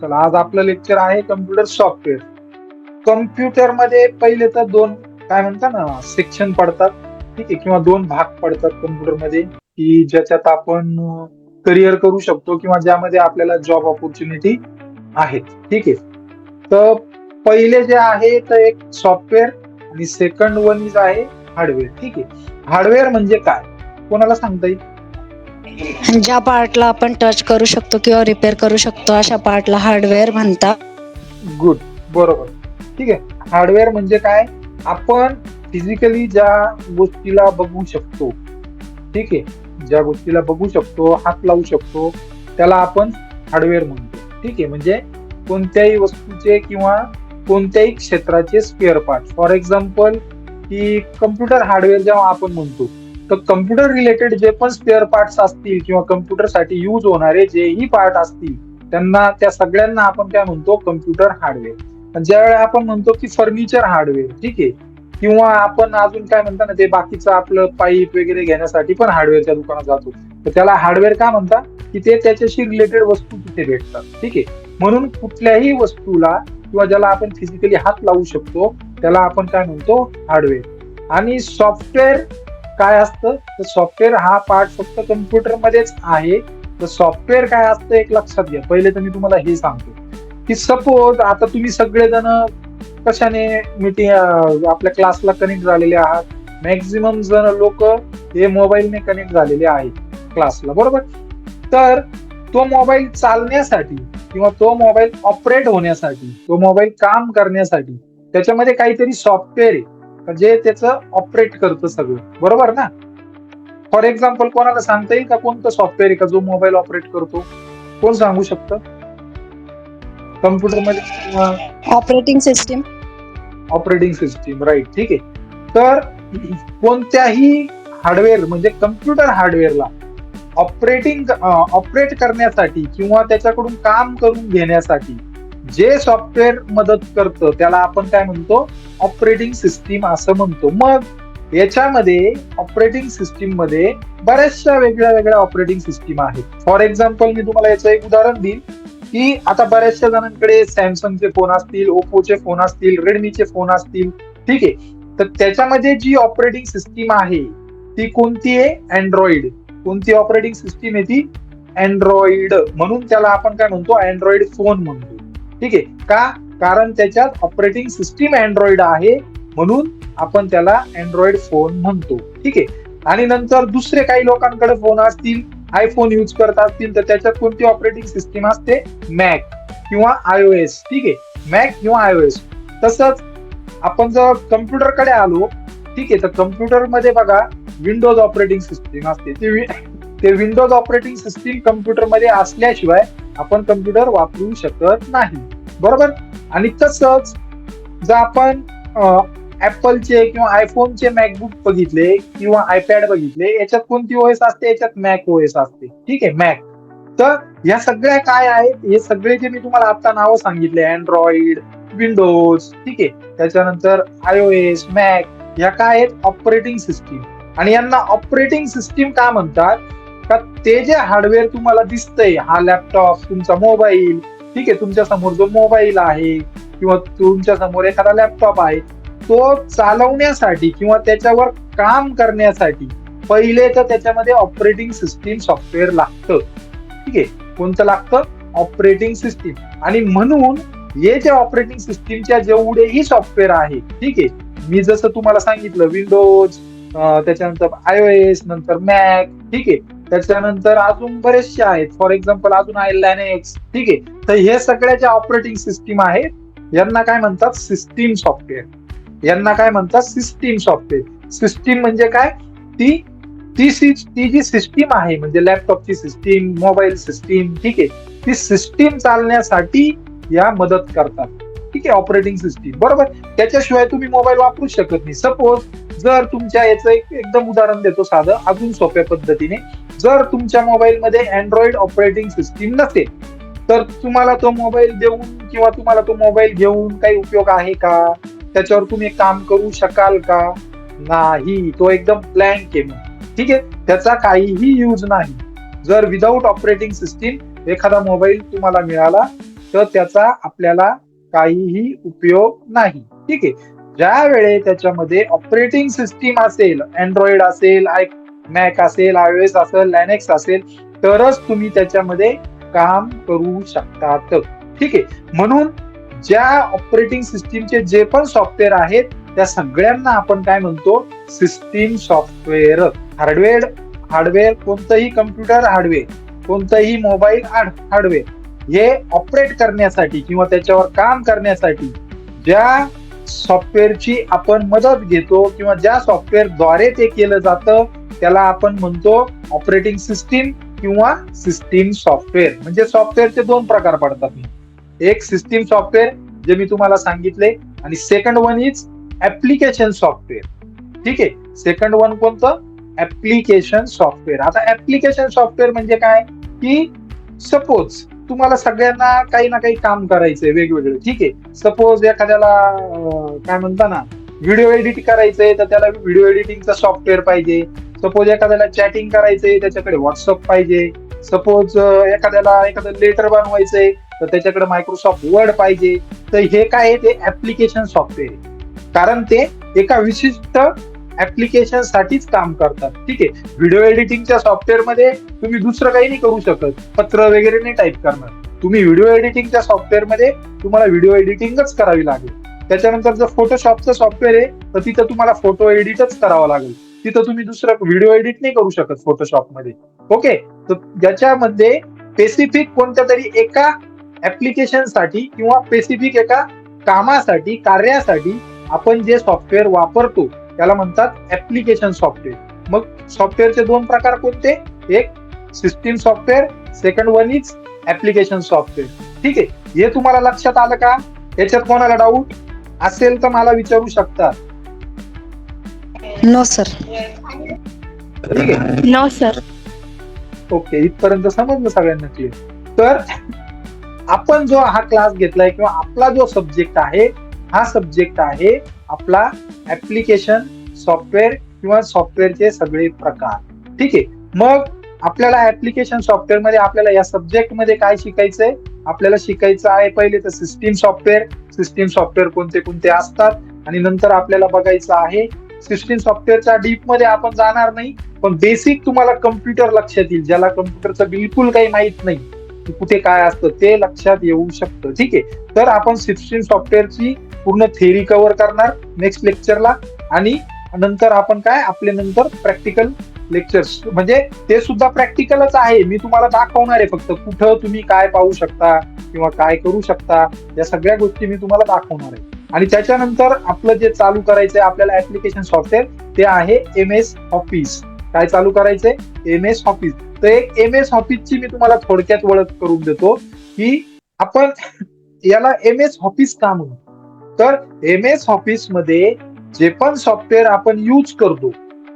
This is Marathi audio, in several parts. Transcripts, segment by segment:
चला आज आपलं लेक्चर आहे कम्प्युटर सॉफ्टवेअर कम्प्युटरमध्ये पहिले तर दोन काय म्हणतात ना सेक्शन पडतात ठीक आहे किंवा दोन भाग पडतात कम्प्युटरमध्ये की ज्याच्यात आपण करिअर करू शकतो किंवा ज्यामध्ये आपल्याला जॉब ऑपॉर्च्युनिटी आहेत ठीक आहे. तर पहिले जे आहे तर एक सॉफ्टवेअर आणि सेकंड वन इज आहे हार्डवेअर ठीक आहे. हार्डवेअर म्हणजे काय? कोणाला सांगता येईल? ज्या पार्टला आपण टच करू शकतो किंवा रिपेअर करू शकतो अशा पार्टला हार्डवेअर म्हणतात. गुड बरोबर. ठीक आहे. हार्डवेअर म्हणजे काय? आपण फिजिकली ज्या गोष्टीला बघू शकतो ठीक आहे. ज्या गोष्टीला बघू शकतो हात लावू शकतो त्याला आपण हार्डवेअर म्हणतो. ठीक आहे. म्हणजे कोणत्याही वस्तूचे किंवा कोणत्याही क्षेत्राचे स्पेअर पार्ट फॉर एक्झाम्पल की कम्प्युटर हार्डवेअर जेव्हा आपण म्हणतो तर कम्प्युटर रिलेटेड जे पण स्पेअर पार्ट्स असतील किंवा कम्प्युटरसाठी यूज होणारे जेही पार्ट असतील त्यांना त्या सगळ्यांना आपण काय म्हणतो? कम्प्युटर हार्डवेअर ज्यावेळी आपण म्हणतो की फर्निचर हार्डवेअर ठीक आहे? किंवा आपण अजून काय म्हणता ना ते बाकीचं आपलं पाईप वगैरे घेण्यासाठी पण हार्डवेअरच्या दुकानात जातो. तर त्याला हार्डवेअर का म्हणतात की ते त्याच्याशी रिलेटेड वस्तू तिथे भेटतात ठीक आहे? म्हणून कुठल्याही वस्तूला किंवा ज्याला आपण फिजिकली हात लावू शकतो त्याला आपण काय म्हणतो? हार्डवेअर आणि सॉफ्टवेअर काय असतं? तर सॉफ्टवेअर हा पार्ट फक्त कम्प्युटर मध्येच आहे. तर सॉफ्टवेअर काय असतं एक लक्षात घ्या. पहिले तर मी तुम्हाला हे सांगतो. की सपोज आता तुम्ही सगळेजण कशाने मीटिंग आपल्या क्लासला कनेक्ट झालेले आहात? मॅक्झिमम जण लोक हे मोबाईलने कनेक्ट झालेले आहेत क्लासला बरोबर? तर तो मोबाईल चालण्यासाठी किंवा तो मोबाईल ऑपरेट होण्यासाठी तो मोबाईल काम करण्यासाठी त्याच्यामध्ये काहीतरी सॉफ्टवेअर आहे. जे त्याचं ऑपरेट करतं सगळं. बरोबर ना? फॉर एक्झाम्पल कोणाला सांगता येईल का कोणतं सॉफ्टवेअर आहे का जो मोबाईल ऑपरेट करतो? कोण सांगू शकतं? कम्प्युटरमध्ये किंवा operating system operating system right ठीक आहे. तर कोणत्याही हार्डवेअर म्हणजे कम्प्युटर हार्डवेअरला ऑपरेटिंग ऑपरेट करण्यासाठी किंवा त्याच्याकडून काम करून घेण्यासाठी जे सॉफ्टवेअर मदत करतं त्याला आपण काय म्हणतो? ऑपरेटिंग सिस्टीम असं म्हणतो. मग याच्यामध्ये ऑपरेटिंग सिस्टीममध्ये बऱ्याचशा वेगळ्या वेगळ्या ऑपरेटिंग सिस्टीम आहेत. फॉर एक्झाम्पल मी तुम्हाला याचं एक उदाहरण देईन की आता बऱ्याचशा जणांकडे सॅमसंगचे फोन असतील ओप्पोचे फोन असतील रेडमीचे फोन असतील ठीक आहे. तर त्याच्यामध्ये जी ऑपरेटिंग सिस्टीम आहे ती कोणती आहे? अँड्रॉइड कोणती ऑपरेटिंग सिस्टीम आहे ती? अँड्रॉइड म्हणून त्याला आपण काय म्हणतो? अँड्रॉइड फोन म्हणतो. ठीक आहे? का? कारण त्याच्यात ऑपरेटिंग सिस्टीम अँड्रॉइड आहे म्हणून आपण त्याला अँड्रॉइड फोन म्हणतो. ठीक आहे? आणि नंतर दुसरे काही लोकांकडे फोन असतील आयफोन यूज करत असतील तर त्याच्यात कोणती ऑपरेटिंग सिस्टीम असते? मॅक किंवा आयओएस ठीक आहे? मॅक किंवा आयओएस तसंच आपण जर कम्प्युटरकडे आलो ठीक आहे? तर कम्प्युटरमध्ये बघा विंडोज ऑपरेटिंग सिस्टीम असते. ते वि- ते विंडोज ऑपरेटिंग सिस्टीम कम्प्युटरमध्ये असल्याशिवाय आपण कम्प्युटर वापरू शकत नाही. बरोबर? आणि तसंच जर आपण ऍपलचे किंवा आयफोनचे मॅकबुक बघितले किंवा आयपॅड बघितले याच्यात कोणती ओएस असते? याच्यात मॅक ओएस असते. ठीक आहे मॅक तर या सगळ्या काय आहेत? हे सगळे जे मी तुम्हाला आता नावं सांगितले अँड्रॉइड विंडोज ठीक आहे. त्याच्यानंतर आयओएस मॅक या काय आहेत? ऑपरेटिंग सिस्टीम आणि यांना ऑपरेटिंग सिस्टीम का म्हणतात? का ते जे हार्डवेअर तुम्हाला दिसतंय हा लॅपटॉप तुमचा मोबाईल ठीक आहे तुमच्यासमोर जो मोबाईल आहे किंवा तुमच्यासमोर एखादा लॅपटॉप आहे तो चालवण्यासाठी किंवा त्याच्यावर काम करण्यासाठी पहिले तर त्याच्यामध्ये ऑपरेटिंग सिस्टीम सॉफ्टवेअर लागतं. ठीक आहे कोणतं लागतं? ऑपरेटिंग सिस्टीम आणि म्हणून हे जे ऑपरेटिंग सिस्टीमच्या जेवढेही सॉफ्टवेअर आहे ठीक आहे मी जसं तुम्हाला सांगितलं विंडोज त्याच्यानंतर आय ओ एस नंतर मॅक ठीक आहे त्याच्यानंतर अजून बरेचसे आहेत. फॉर एक्झाम्पल अजून आहे लॅनेक्स ठीक आहे. तर हे सगळ्या ज्या ऑपरेटिंग सिस्टीम आहेत यांना काय म्हणतात? सिस्टीम सॉफ्टवेअर यांना काय म्हणतात? सिस्टीम सॉफ्टवेअर सिस्टीम म्हणजे काय? ती ती ती जी सिस्टीम आहे म्हणजे लॅपटॉपची सिस्टीम मोबाईल सिस्टीम ठीक आहे. ती सिस्टीम चालण्यासाठी या मदत करतात. ठीक आहे ऑपरेटिंग सिस्टीम बरोबर? त्याच्याशिवाय तुम्ही मोबाईल वापरू शकत नाही. सपोज जर तुमच्या याचं एक एकदम उदाहरण देतो साधं. अजून सोप्या पद्धतीने. जर तुमच्या मोबाईलमध्ये अँड्रॉइड ऑपरेटिंग सिस्टीम नसेल तर तुम्हाला तो मोबाईल देऊन किंवा तुम्हाला तो मोबाईल घेऊन काही उपयोग आहे का? त्याच्यावर तुम्ही काम करू शकाल का? नाही तो एकदम ब्लँक आहे ठीक आहे? त्याचा काहीही यूज नाही. जर विदाऊट ऑपरेटिंग सिस्टीम एखादा मोबाईल तुम्हाला मिळाला तर त्याचा आपल्याला काहीही उपयोग नाही. ठीक आहे? ज्या वेळे त्याच्यामध्ये ऑपरेटिंग सिस्टीम असेल अँड्रॉइड असेल आय मॅक असेल आयओएस असेल लॅनेक्स असेल तरच तुम्ही त्याच्यामध्ये काम करू शकतात. ठीक आहे? म्हणून ज्या ऑपरेटिंग सिस्टीमचे जे पण सॉफ्टवेअर आहेत त्या सगळ्यांना आपण काय म्हणतो? सिस्टीम सॉफ्टवेअर हार्डवेअर हार्डवेअर कोणतंही कम्प्युटर हार्डवेअर कोणतंही मोबाईल हार्डवेअर हे ऑपरेट करण्यासाठी किंवा त्याच्यावर काम करण्यासाठी ज्या सॉफ्टवेअरची आपण मदत घेतो किंवा ज्या सॉफ्टवेअरद्वारे ते केलं जातं त्याला आपण म्हणतो ऑपरेटिंग सिस्टीम किंवा सिस्टीम सॉफ्टवेअर म्हणजे सॉफ्टवेअरचे दोन प्रकार पडतात. एक सिस्टीम सॉफ्टवेअर जे मी तुम्हाला सांगितले आणि second one is application software ठीक आहे? सेकंड वन कोणतं? ऍप्लिकेशन सॉफ्टवेअर आता ऍप्लिकेशन सॉफ्टवेअर म्हणजे काय? की सपोज तुम्हाला सगळ्यांना काही ना काही काम करायचंय वेगवेगळे. ठीक आहे? सपोज एखाद्याला काय म्हणता ना व्हिडिओ एडिट करायचंय तर त्याला व्हिडिओ एडिटिंगचं सॉफ्टवेअर पाहिजे. सपोज एखाद्याला चॅटिंग करायचंय त्याच्याकडे व्हॉट्सअप पाहिजे. सपोज एखाद्याला एखादं लेटर बनवायचंय तर त्याच्याकडे मायक्रोसॉफ्ट वर्ड पाहिजे. तर हे काय आहे? ते ऍप्लिकेशन सॉफ्टवेअर कारण ते एका विशिष्ट ऍप्लिकेशन साठीच काम करतात. ठीक आहे? व्हिडिओ एडिटिंगच्या सॉफ्टवेअरमध्ये तुम्ही दुसरं काही नाही करू शकत. पत्र वगैरे नाही टाईप करणार. तुम्ही व्हिडिओ एडिटिंगच्या सॉफ्टवेअरमध्ये तुम्हाला व्हिडिओ एडिटिंगच करावी लागेल. त्याच्यानंतर जर फोटोशॉपचं सॉफ्टवेअर आहे तर तिथं तुम्हाला फोटो एडिटच करावा लागेल. तिथं तुम्ही दुसरं व्हिडिओ एडिट नाही करू शकत फोटोशॉपमध्ये ओके तर ज्याच्यामध्ये स्पेसिफिक कोणत्या तरी एका ऍप्लिकेशनसाठी किंवा स्पेसिफिक एका कामासाठी कार्यासाठी आपण जे सॉफ्टवेअर वापरतो त्याला म्हणतात ऍप्लिकेशन सॉफ्टवेअर मग सॉफ्टवेअरचे दोन प्रकार कोणते? एक system software second one is application software ठीक आहे? हे तुम्हाला लक्षात आलं का? याच्यात कोणाला डाऊट असेल तर मला विचारू शकता. नो सर ठीक आहे नो सर ओके इथपर्यंत समजलं सगळ्यांना क्लिअर तर आपण जो हा क्लास घेतलाय किंवा आपला जो सब्जेक्ट आहे हा सब्जेक्ट आहे आपला ऍप्लिकेशन सॉफ्टवेअर किंवा सॉफ्टवेअरचे सगळे प्रकार. ठीक आहे? मग आपल्याला ऍप्लिकेशन सॉफ्टवेअरमध्ये आपल्याला या सब्जेक्टमध्ये काय शिकायचंय? आपल्याला शिकायचं आहे पहिले तर सिस्टीम सॉफ्टवेअर सिस्टीम सॉफ्टवेअर कोणते कोणते असतात? आणि नंतर आपल्याला बघायचं आहे सिस्टीम सॉफ्टवेअरच्या डीपमध्ये आपण जाणार नाही पण बेसिक तुम्हाला कम्प्युटर लक्षात येईल ज्याला कम्प्युटरचं बिलकुल काही माहीत नाही कुठे काय असतं ते लक्षात येऊ शकतं. ठीक आहे? तर आपण सिस्टीम सॉफ्टवेअरची पूर्ण थेरी कव्हर करणार नेक्स्ट लेक्चरला आणि नंतर आपण काय? आपले नंतर प्रॅक्टिकल लेक्चर्स म्हणजे ते सुद्धा प्रॅक्टिकलच आहे. मी तुम्हाला दाखवणार आहे फक्त कुठं तुम्ही काय पाहू शकता किंवा काय करू शकता. या सगळ्या गोष्टी मी तुम्हाला दाखवणार आहे. आणि त्याच्यानंतर आपलं जे चालू करायचंय आपल्याला ऍप्लिकेशन सॉफ्टवेअर ते आहे एम एस ऑफिस काय चालू करायचंय? एम एस ऑफिस तर एक एम एस ऑफिसची मी तुम्हाला थोडक्यात ओळख करून देतो की आपण याला एम एस ऑफिस का म्हणू? तर एम एस ऑफिसमध्ये जे पण सॉफ्टवेअर आपण यूज करतो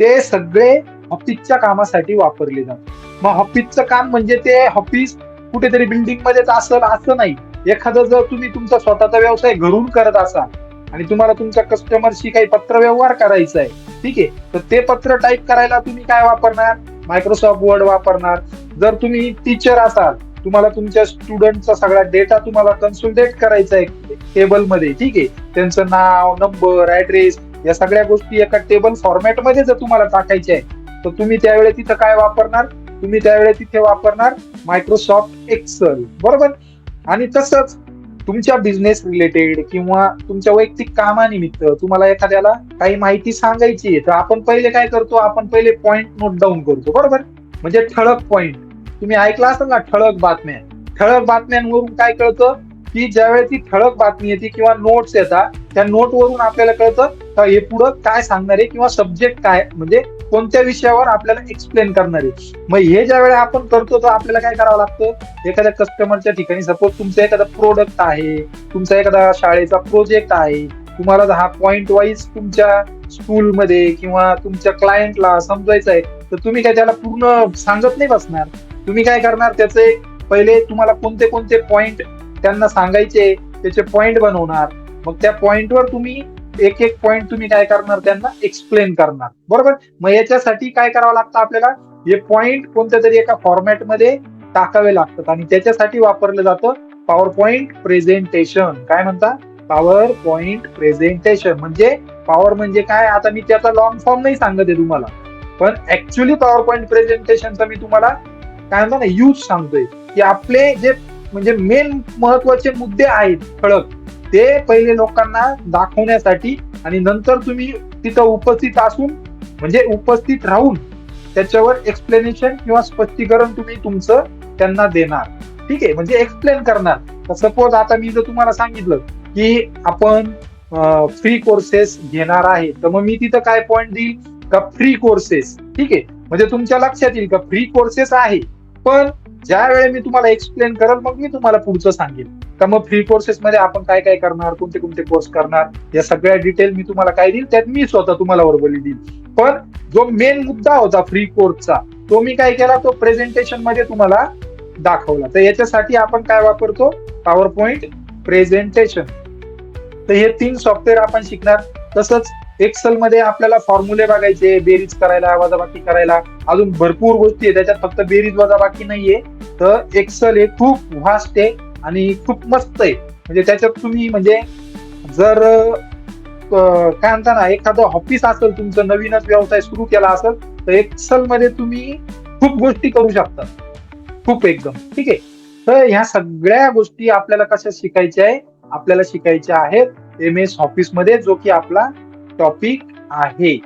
ते सगळे ऑफिसच्या कामासाठी वापरले जातात. मग ऑफिसचं काम म्हणजे ते ऑफिस कुठेतरी बिल्डिंग मध्येच असं असं नाही. एखादा जर तुम्ही तुमचा स्वतःचा व्यवसाय घरून करत असाल आणि तुम्हाला तुमच्या कस्टमरशी काही पत्र व्यवहार करायचा आहे ठीक आहे तर ते पत्र टाईप करायला तुम्ही काय वापरणार? मायक्रोसॉफ्ट वर्ड वापरणार. जर तुम्ही टीचर असाल तुम्हाला तुमच्या स्टुडंटचा सगळा डेटा तुम्हाला कन्सल्टेट करायचा आहे टेबलमध्ये ठीक आहे. त्यांचं नाव नंबर ऍड्रेस या सगळ्या गोष्टी एका टेबल फॉर्मॅटमध्ये जर तुम्हाला टाकायचे आहे तर तुम्ही त्यावेळेस तिथं काय वापरणार? तुम्ही त्यावेळेस तिथे वापरणार मायक्रोसॉफ्ट एक्सेल बरोबर? आणि तसंच तुमच्या बिझनेस रिलेटेड किंवा तुमच्या वैयक्तिक कामानिमित्त तुम्हाला एखाद्याला काही माहिती सांगायची आहे तर आपण पहिले काय करतो आपण पहिले पॉइंट नोट डाऊन करतो बरोबर? म्हणजे ठळक पॉइंट तुम्ही ऐकला असाल ना ठळक बातम्या? ठळक बातम्यांवरून काय कळतं? की ज्यावेळेस ती ठळक बातमी येते किंवा नोट्स येतात त्या नोट वरून आपल्याला कळतं हे पुढं काय सांगणार आहे किंवा सब्जेक्ट काय म्हणजे कोणत्या विषयावर आपल्याला एक्सप्लेन करणार आहे? मग हे ज्या वेळेला आपण करतो तर आपल्याला काय करावं लागतं? एखाद्या कस्टमरच्या ठिकाणी सपोज तुमचा एखादा प्रोडक्ट आहे तुमचा एखादा शाळेचा प्रोजेक्ट आहे तुम्हाला हा पॉइंट वाईज तुमच्या स्कूलमध्ये किंवा तुमच्या क्लायंटला समजायचं आहे तर तुम्ही काय त्याला पूर्ण सांगत नाही बसणार. तुम्ही काय करणार त्याचे पहिले तुम्हाला कोणते कोणते पॉइंट त्यांना सांगायचे त्याचे पॉइंट बनवणार. मग त्या पॉइंटवर तुम्ही एक एक पॉइंट तुम्ही काय करणार त्यांना एक्सप्लेन करणार. बरोबर? मग याच्यासाठी काय करावं लागतं आपल्याला? हे पॉइंट कोणत्या तरी एका फॉर्मॅटमध्ये टाकावे लागतात आणि त्याच्यासाठी वापरलं जातं पॉवर पॉइंट प्रेझेंटेशन काय म्हणता? पॉवर पॉइंट प्रेझेंटेशन म्हणजे पॉवर म्हणजे काय? आता मी त्याचा लॉंग फॉर्म नाही सांगत आहे तुम्हाला. पण ऍक्च्युली पॉवर पॉइंट प्रेझेंटेशनचा मी तुम्हाला काय म्हणता ना यूज सांगतोय. की आपले जे म्हणजे मेन महत्त्वाचे मुद्दे आहेत ठळक ते पहिले लोकांना दाखवण्यासाठी आणि नंतर तुम्ही तिथं उपस्थित असून म्हणजे उपस्थित राहून त्याच्यावर एक्सप्लेनेशन किंवा स्पष्टीकरण तुम्ही तुमचं त्यांना देणार. ठीक आहे? म्हणजे एक्सप्लेन करणार. सपोज आता मी जर तुम्हाला सांगितलं की आपण फ्री कोर्सेस घेणार आहे. तर मग मी तिथं काय पॉइंट देईल? का फ्री कोर्सेस ठीक आहे? म्हणजे तुमच्या लक्षात येईल का? फ्री कोर्सेस आहे. पण ज्या वेळी मी तुम्हाला एक्सप्लेन करेल मग मी तुम्हाला पुढचं सांगेल. तर मग फ्री कोर्सेस मध्ये आपण काय काय करणार कोणते कोणते कोर्स करणार या सगळ्या डिटेल मी तुम्हाला काय देईल त्यात मी स्वतः तुम्हाला वर्बली देईल पण जो मेन मुद्दा होता फ्री कोर्सचा तो मी काय केला तो प्रेझेंटेशनमध्ये तुम्हाला दाखवला. तर याच्यासाठी आपण काय वापरतो? पॉवर पॉइंट प्रेझेंटेशन तर हे तीन सॉफ्टवेअर आपण शिकणार. तसंच एक्सेल मध्ये आपल्याला फॉर्म्युले बघायचे बेरीज करायला वजाबाकी करायला. अजून भरपूर गोष्टी आहे त्याच्यात फक्त बेरीज वजाबाकी नाहीये. तर एक्सेल हे खूप व्हास्ट आहे. आणि खूप मस्त आहे. म्हणजे त्याच्यात तुम्ही म्हणजे जर काय म्हणता ना एखादं ऑफिस असेल तुमचं नवीनच व्यवसाय सुरू केला असेल तर एक्सेल मध्ये तुम्ही खूप गोष्टी करू शकता. खूप एकदम. ठीक आहे? तर ह्या सगळ्या गोष्टी आपल्याला कशा शिकायच्या आहे? आपल्याला शिकायच्या आहेत एम एस ऑफिसमध्ये जो की आपला टॉपिक आहे.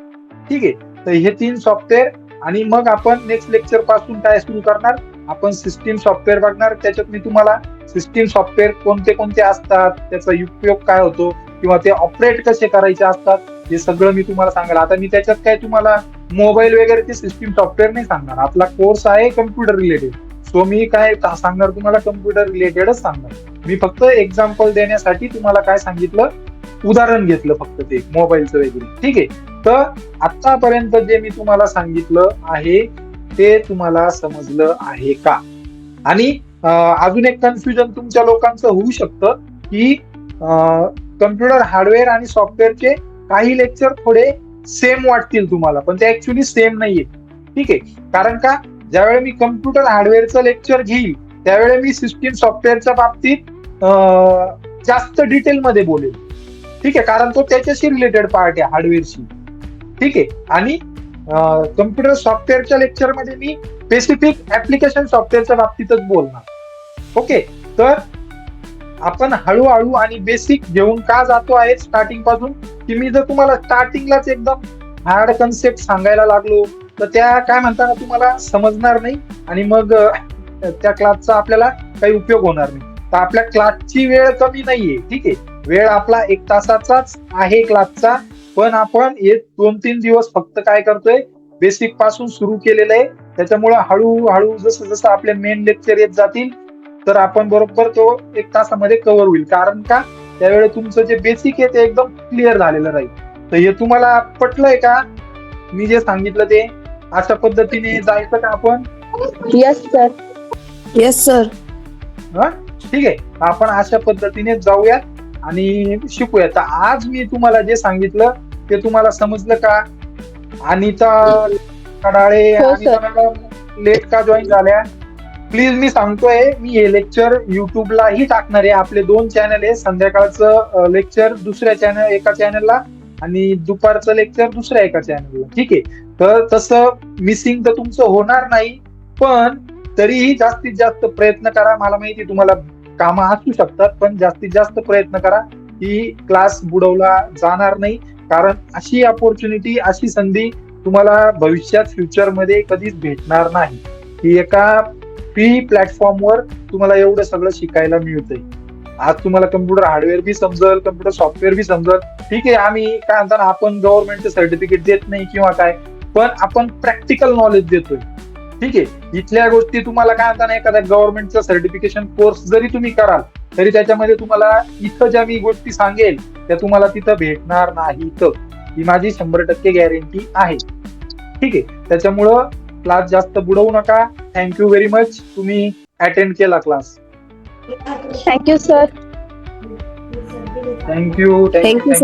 ठीक आहे? तर हे तीन सॉफ्टवेअर आणि मग आपण नेक्स्ट लेक्चरपासून काय सुरू करणार? आपण सिस्टीम सॉफ्टवेअर बघणार. त्याच्यात मी तुम्हाला सिस्टीम सॉफ्टवेअर कोणते कोणते असतात त्याचा उपयोग काय होतो किंवा ते ऑपरेट कसे करायचे असतात हे सगळं मी तुम्हाला सांगाल. आता मी त्याच्यात काय तुम्हाला मोबाईल वगैरे ते सिस्टीम सॉफ्टवेअर नाही सांगणार. आपला कोर्स आहे कम्प्युटर रिलेटेड सो मी काय सांगणार तुम्हाला कम्प्युटर रिलेटेडच सांगणार. मी फक्त एक्झाम्पल देण्यासाठी तुम्हाला काय सांगितलं उदाहरण घेतलं फक्त ते मोबाईलचं वगैरे. ठीक आहे? तर आतापर्यंत जे मी तुम्हाला सांगितलं आहे ते तुम्हाला समजलं आहे का? आणि अजून एक कन्फ्युजन तुमच्या लोकांचं होऊ शकतं की कम्प्युटर हार्डवेअर आणि सॉफ्टवेअरचे काही लेक्चर थोडे सेम वाटतील तुम्हाला पण ते ऍक्च्युली सेम नाहीये. ठीक आहे? कारण का? ज्यावेळी मी कम्प्युटर हार्डवेअरचं लेक्चर घेईल त्यावेळी मी सिस्टीम सॉफ्टवेअरच्या बाबतीत जास्त डिटेलमध्ये बोलेल. ठीक आहे? कारण तो त्याच्याशी रिलेटेड पार्ट आहे हार्डवेअरशी ठीक आहे? आणि कम्प्युटर सॉफ्टवेअरच्या लेक्चरमध्ये मी स्पेसिफिक ऍप्लिकेशन सॉफ्टवेअरच्या बाबतीतच बोलणार. ओके तर आपण हळूहळू आणि बेसिक घेऊन का जातो आहे स्टार्टिंगपासून? की मी जर तुम्हाला स्टार्टिंगलाच एकदम हार्ड कन्सेप्ट सांगायला लागलो तर त्या काय म्हणताना तुम्हाला समजणार नाही आणि मग त्या क्लासचा आपल्याला काही उपयोग होणार नाही. तर आपल्या क्लासची वेळ कमी नाहीये ठीक आहे? वेळ आपला एक तासाचाच आहे क्लासचा पण आपण हे दोन तीन दिवस फक्त काय करतोय बेसिकपासून सुरू केलेलं आहे. त्याच्यामुळे हळूहळू जसं जसं आपले मेन लेक्चर येत जातील तर आपण बरोबर तो एक तासामध्ये कव्हर होईल. कारण का? त्यावेळी तुमचं जे बेसिक आहे ते एकदम क्लिअर झालेलं राहील. तर हे तुम्हाला पटलंय का? मी जे सांगितलं ते अशा पद्धतीने जायचं का आपण? येस सर येस सर हा? ठीक आहे. आपण अशा पद्धतीने जाऊयात आणि शिकूया तर आज मी तुम्हाला जे सांगितलं ते तुम्हाला समजलं का? अनिता कडाळे हो, लेट का जॉईन झाल्या? प्लीज मी सांगतोय मी हे लेक्चर युट्यूबलाही टाकणार आहे. आपले दोन चॅनल आहे संध्याकाळचं लेक्चर दुसऱ्या चॅनल एका चॅनलला आणि दुपारचं लेक्चर दुसऱ्या एका चॅनलला ठीक आहे? तर तसं मिसिंग तर तुमचं होणार नाही पण तरीही जास्तीत जास्त प्रयत्न करा. मला माहिती तुम्हाला कामं असू शकतात पण जास्तीत जास्त प्रयत्न करा की क्लास बुडवला जाणार नाही. कारण अशी ऑपॉर्च्युनिटी अशी संधी तुम्हाला भविष्यात फ्युचरमध्ये कधीच भेटणार नाही. की एका फ्री प्लॅटफॉर्मवर तुम्हाला एवढं सगळं शिकायला मिळतंय. आज तुम्हाला कम्प्युटर हार्डवेअर बी समजल कम्प्युटर सॉफ्टवेअर बी समजल. ठीक आहे आम्ही काय म्हणताना आपण गव्हर्नमेंटचं सर्टिफिकेट देत नाही किंवा काय पण आपण प्रॅक्टिकल नॉलेज देतोय. ठीक आहे इथल्या गोष्टी तुम्हाला काय म्हणताना एखाद्या गव्हर्नमेंटचा सर्टिफिकेशन कोर्स जरी तुम्ही कराल तरी त्याच्यामध्ये तुम्हाला इथं ज्या मी गोष्टी सांगेल त्या तुम्हाला तिथं भेटणार नाहीत. ही माझी शंभर टक्के गॅरंटी आहे. ठीक आहे त्याच्यामुळं क्लास जास्त बुडवू नका. थँक्यू व्हेरी मच तुम्ही अटेंड केला class thank you sir thank you. Thank you